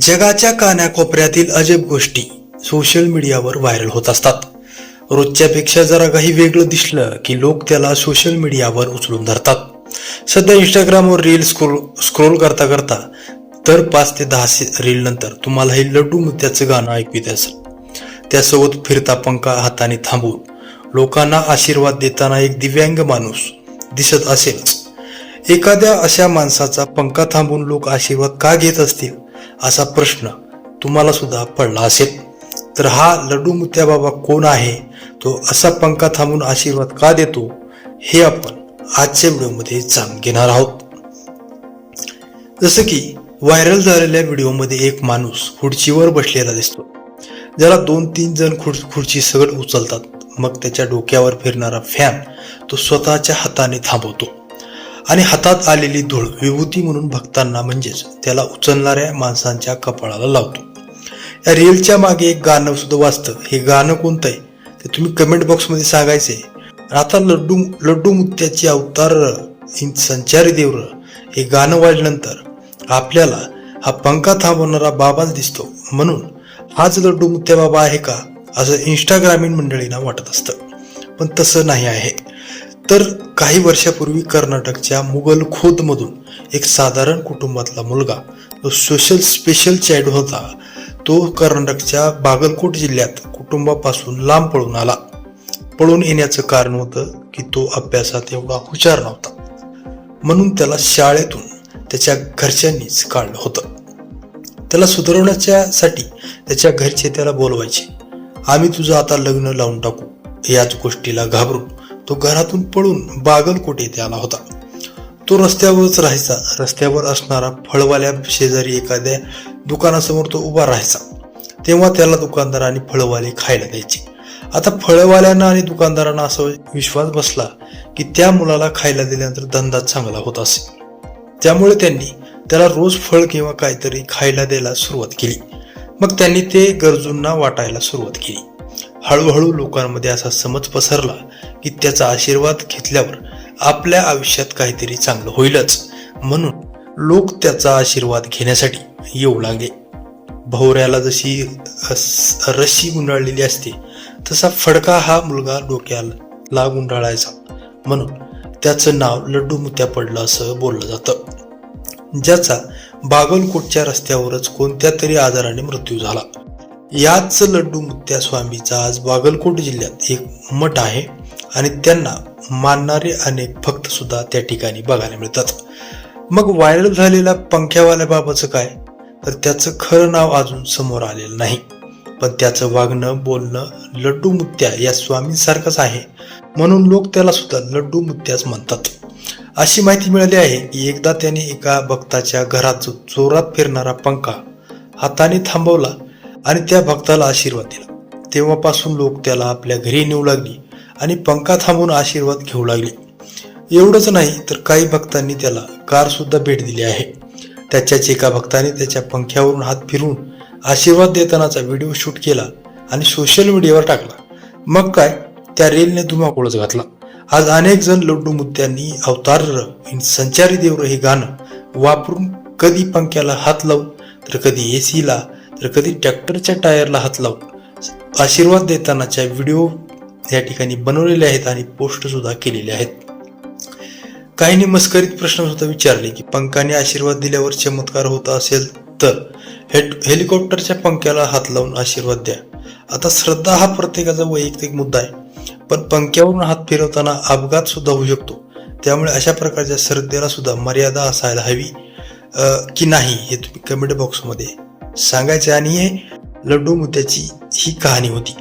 जगाच्या कानाकोपऱ्यातील अजब गोष्टी सोशल मीडियावर व्हायरल होत असतात. रोजच्यापेक्षा जरा काही वेगळं दिसलं की लोक त्याला सोशल मीडियावर उचलून धरतात. सध्या इंस्टाग्रामवर रील स्क्रोल स्क्रोल करता करता तर पाच ते दहा रील नंतर तुम्हाला हे लड्डू मुद्द्याचं गाणं ऐकू येत असेल. त्यासोबत फिरता पंखा हाताने थांबून लोकांना आशीर्वाद देताना एक दिव्यांग माणूस दिसत असेलच. एखाद्या अशा माणसाचा पंखा थांबून लोक आशीर्वाद का घेत असतील? असा प्रश्न तुम्हाला सुद्धा पडला असेल. तर हा लड्डू मुत्या बाबा कोण आहे? तो असा पंखा थांबून आशीर्वाद का देतो? हे आपण आजच्या व्हिडिओमध्ये जाणून घेणार आहोत. जसं की व्हायरल झालेल्या व्हिडिओमध्ये एक माणूस खुर्चीवर बसलेला दिसतो. ज्याला दोन तीन जण खुर् खुर्ची सगळ उचलतात. मग त्याच्या डोक्यावर फिरणारा फॅन तो स्वतःच्या हाताने थांबवतो. आणि हातात आलेली धूळ विभूती म्हणून भक्तांना म्हणजेच त्याला उचलणाऱ्या माणसांच्या कपाळाला लावतो. या रीलच्या मागे एक गाणं सुद्धा वाचतं हे गाणं कोणतं आहे? ते तुम्ही कमेंट बॉक्समध्ये सांगायचे आता लड्डू लड्डू मुत्याची अवतार संचारी देवर हे गाणं वाजल्यानंतर आपल्याला हा पंखा थांबवणारा बाबाच दिसतो. म्हणून हाच लड्डू मुत्या बाबा आहे का? असं इंस्टाग्रामीण मंडळींना वाटत असतं. पण तसं नाही आहे. तर काही वर्षापूर्वी कर्नाटकच्या मुघल खोदमधून एक साधारण कुटुंबातला मुलगा जो सोशल स्पेशल चाइल्ड होता. तो कर्नाटकच्या बागलकोट जिल्ह्यात कुटुंबापासून लांब पळून आला. पळून येण्याचं कारण होतं की तो अभ्यासात एवढा हुशार नव्हता. म्हणून त्याला शाळेतून त्याच्या घरच्यांनीच काढलं होतं. त्याला सुधारवण्याच्यासाठी त्याच्या घरचे त्याला बोलवायचे आम्ही तुझं आता लग्न लावून टाकू. याच गोष्टीला घाबरून तो घरातून पळून बागलकोट येथे आला होता. तो रस्त्यावरच राहायचा. रस्त्यावर असणारा फळवाल्या शेजारी एखाद्या दुकानासमोर तो उभा राहायचा. तेव्हा त्याला दुकानदार आणि फळवाले खायला द्यायचे. आता फळवाल्यांना आणि दुकानदारांना असा विश्वास बसला की त्या मुलाला खायला दिल्यानंतर धंदा चांगला होत असे. त्यामुळे त्यांनी त्याला रोज फळ किंवा काहीतरी खायला द्यायला सुरुवात केली. मग त्यांनी ते गरजूंना वाटायला सुरुवात केली. हळूहळू लोकांमध्ये असा समज पसरला की त्याचा आशीर्वाद घेतल्यावर आपल्या आयुष्यात काहीतरी चांगलं होईलच. म्हणून लोक त्याचा आशीर्वाद घेण्यासाठी येऊ लागले. भोवऱ्याला जशी रशी रस्सी गुंडाळलेली असते तसा फडका हा मुलगा डोक्याला गुंडाळायचा म्हणून त्याचं नाव लड्डू मुत्या पडलं असं बोललं जातं. ज्याचा बागलकोटच्या रस्त्यावरच कोणत्या तरी आजाराने मृत्यू झाला. याच लड्डू मुत्या स्वामीचा आज बागलकोट जिल्ह्यात एक मठ आहे आणि त्यांना मानणारे अनेक भक्त सुद्धा त्या ठिकाणी बघायला मिळतात. मग व्हायरल झालेल्या पंख्यावाल्याबाबतचं काय? तर त्याचं खरं नाव अजून समोर आलेलं नाही. पण त्याचं वागणं बोलणं लड्डू मुत्या या स्वामींसारखंच आहे. म्हणून लोक त्याला सुद्धा लड्डू मुत्याच म्हणतात. अशी माहिती मिळाली आहे की एकदा त्याने एका भक्ताच्या घरात जोरात फिरणारा पंखा हाताने थांबवला आणि त्या भक्ताला आशीर्वाद दिला. तेव्हापासून लोक त्याला आपल्या घरी नेऊ लागली आणि पंखा थांबून आशीर्वाद घेऊ लागले. एवढंच नाही तर काही भक्तांनी त्याला कार सुद्धा भेट दिली आहे. त्याच्याच एका भक्ताने त्याच्या पंख्यावरून हात फिरून आशीर्वाद देतानाचा व्हिडिओ शूट केला आणि सोशल मीडियावर टाकला. मग काय? त्या रेलने धुमाकूळच घातला. आज अनेक जण लड्डू मुद्द्यांनी अवतार संचारी देवर हे गाणं वापरून कधी पंख्याला हात लावून तर कधी एसीला तर कधी ट्रॅक्टरच्या टायरला हात लावून आशीर्वाद देतानाच्या व्हिडिओ या ठिकाणी बनवलेले आहेत आणि पोस्ट सुद्धा केलेले आहेत. काहींनी मस्करीत प्रश्न सुद्धा विचारले की पंखाने आशीर्वाद दिल्यावर चमत्कार होत असेल तर हेलिकॉप्टरच्या पंख्याला हात लावून आशीर्वाद द्या. आता श्रद्धा हा प्रत्येकाचा वैयक्तिक मुद्दा आहे पण पंख्यावरून हात फिरवताना अपघात सुद्धा होऊ शकतो. त्यामुळे अशा प्रकारच्या श्रद्धेला सुद्धा मर्यादा असायला हवी. की नाही हे तुम्ही कमेंट बॉक्समध्ये सांगायचे आणि हे लड्डू मुद्द्याची ही कहाणी होती.